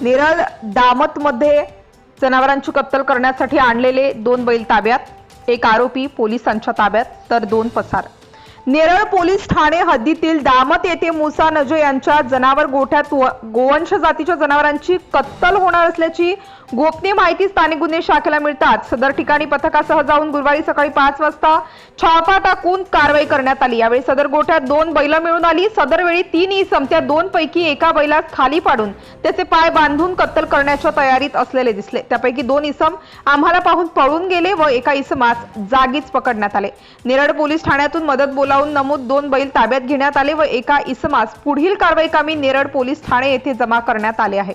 नेरळ दामतमध्ये जनावरांची कत्तल करण्यासाठी आणलेले दोन बैल ताब्यात. एक आरोपी पोलिसांच्या ताब्यात तर दोन पसार. नेरळ पोलीस ठाणे हद्दीतील दामत येथे मुसा नजे यांच्या जनावर गोठ्यात गोवंश जातीच्या जनावरांची कत्तल होणार असल्याची गोपनीय माहिती स्थानिक गुन्हे शाखेला मिळतात सदर ठिकाणी पथकासह जाऊन गुरुवारी सकाळी पाच वाजता छापा टाकून कारवाई करण्यात आली. यावेळी सदर गोठ्यात दोन बैल मिळून आली. सदर वेळी तीन इसम त्या दोन पैकी एका बैलास खाली पाडून त्याचे पाय बांधून कत्तल करण्याच्या तयारीत असलेले दिसले. त्यापैकी दोन इसम आम्हाला पाहून पळून गेले व एका इसमास जागीच पकडण्यात आले. नेरळ पोलीस ठाण्यातून मदत बोला बोलावून नमूद दोन बैल ताब्यात घेण्यात आले व एका इसमास पुढील कारवाई कामी नेरळ पोलीस ठाणे येथे जमा करण्यात आले आहे.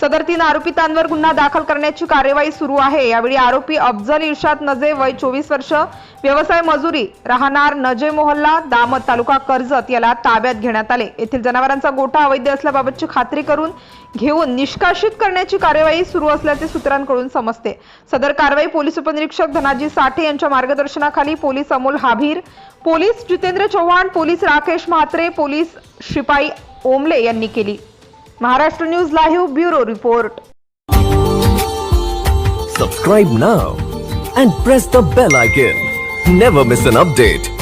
सदर तीन आरोपितांवर गुन्हा दाखल करण्याची कार्यवाही सुरू आहे. यावेळी आरोपी अफजल इर्शाद नजे वय चोवीस वर्ष व्यवसाय मजुरी राहणार नजे मोहल्ला दामत तालुका कर्जत याला ताब्यात घेण्यात आले. येथील जनावरांचा गोठा अवैध असल्याबाबतची खात्री करून घेऊन निष्कासित करण्याची कार्यवाही सुरू असल्याचे सूत्रांकडून समजते. सदर कारवाई पोलीस उपनिरीक्षक धनाजी साठे यांच्या मार्गदर्शनाखाली police Amol Habhir police Jitendra Chavan police Rakesh Mhatre police शिपाई ओमले यांनी केली. Maharashtra news live bureau report Subscribe now and press the bell icon. Never miss an update.